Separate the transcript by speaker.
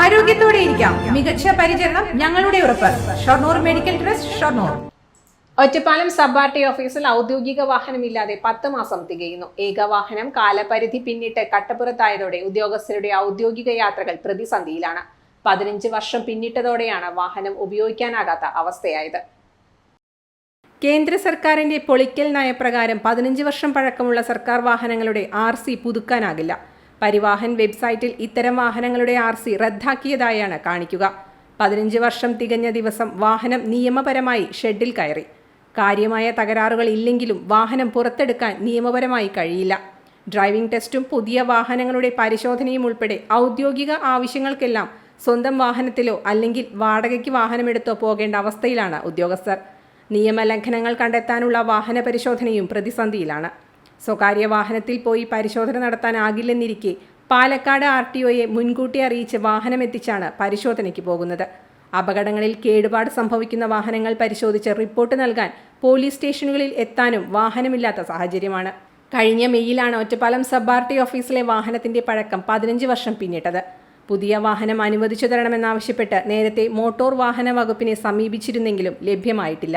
Speaker 1: ആരോഗ്യത്തോടെ ഇരിക്കാം. മികച്ച പരിചരണം ഞങ്ങളുടെ ഉറപ്പ്. Shoranur medical trust Shoranur.
Speaker 2: Ottapalam sub R T ഓഫീസിൽ ഔദ്യോഗിക വാഹനമില്ലാതെ പത്ത് മാസം തികയുന്നു. ഏകവാഹനം കാലപരിധി പിന്നിട്ട് കട്ടപ്പുറത്തായതോടെ ഉദ്യോഗസ്ഥരുടെ ഔദ്യോഗിക യാത്രകൾ പ്രതിസന്ധിയിലാണ്. പതിനഞ്ച് വർഷം പിന്നിട്ടതോടെയാണ് വാഹനം ഉപയോഗിക്കാനാകാത്ത അവസ്ഥയായത്. കേന്ദ്ര സർക്കാരിന്റെ പൊളിക്കൽ നയപ്രകാരം പതിനഞ്ച് വർഷം പഴക്കമുള്ള സർക്കാർ വാഹനങ്ങളുടെ ആർ സി പുതുക്കാനാകില്ല. പരിവാഹൻ വെബ്സൈറ്റിൽ ഇത്തരം വാഹനങ്ങളുടെ ആർ സി റദ്ദാക്കിയതായാണ് കാണിക്കുക. പതിനഞ്ച് വർഷം തികഞ്ഞ ദിവസം വാഹനം നിയമപരമായി ഷെഡിൽ കയറി. കാര്യമായ തകരാറുകൾ ഇല്ലെങ്കിലും വാഹനം പുറത്തെടുക്കാൻ നിയമപരമായി കഴിയില്ല. ഡ്രൈവിംഗ് ടെസ്റ്റും പുതിയ വാഹനങ്ങളുടെ പരിശോധനയും ഉൾപ്പെടെ ഔദ്യോഗിക ആവശ്യങ്ങൾക്കെല്ലാം സ്വന്തം വാഹനത്തിലോ അല്ലെങ്കിൽ വാടകയ്ക്ക് വാഹനമെടുത്തോ പോകേണ്ട അവസ്ഥയിലാണ് ഉദ്യോഗസ്ഥർ. നിയമലംഘനങ്ങൾ കണ്ടെത്താനുള്ള വാഹന പരിശോധനയും പ്രതിസന്ധിയിലാണ്. സ്വകാര്യ വാഹനത്തിൽ പോയി പരിശോധന നടത്താനാകില്ലെന്നിരിക്കെ പാലക്കാട് ആർ ടി ഒയെ മുൻകൂട്ടി അറിയിച്ച് വാഹനമെത്തിച്ചാണ് പരിശോധനയ്ക്ക് പോകുന്നത്. അപകടങ്ങളിൽ കേടുപാട് സംഭവിക്കുന്ന വാഹനങ്ങൾ പരിശോധിച്ച് റിപ്പോർട്ട് നൽകാൻ പോലീസ് സ്റ്റേഷനുകളിൽ എത്താനും വാഹനമില്ലാത്ത സാഹചര്യമാണ്. കഴിഞ്ഞ മെയ്യിലാണ് ഒറ്റപ്പാലം സബ് ആർ ടി ഓഫീസിലെ വാഹനത്തിന്റെ പഴക്കം പതിനഞ്ച് വർഷം പിന്നിട്ടത്. പുതിയ വാഹനം അനുവദിച്ചു തരണമെന്നാവശ്യപ്പെട്ട് നേരത്തെ മോട്ടോർ വാഹന വകുപ്പിനെ സമീപിച്ചിരുന്നെങ്കിലും ലഭ്യമായിട്ടില്ല.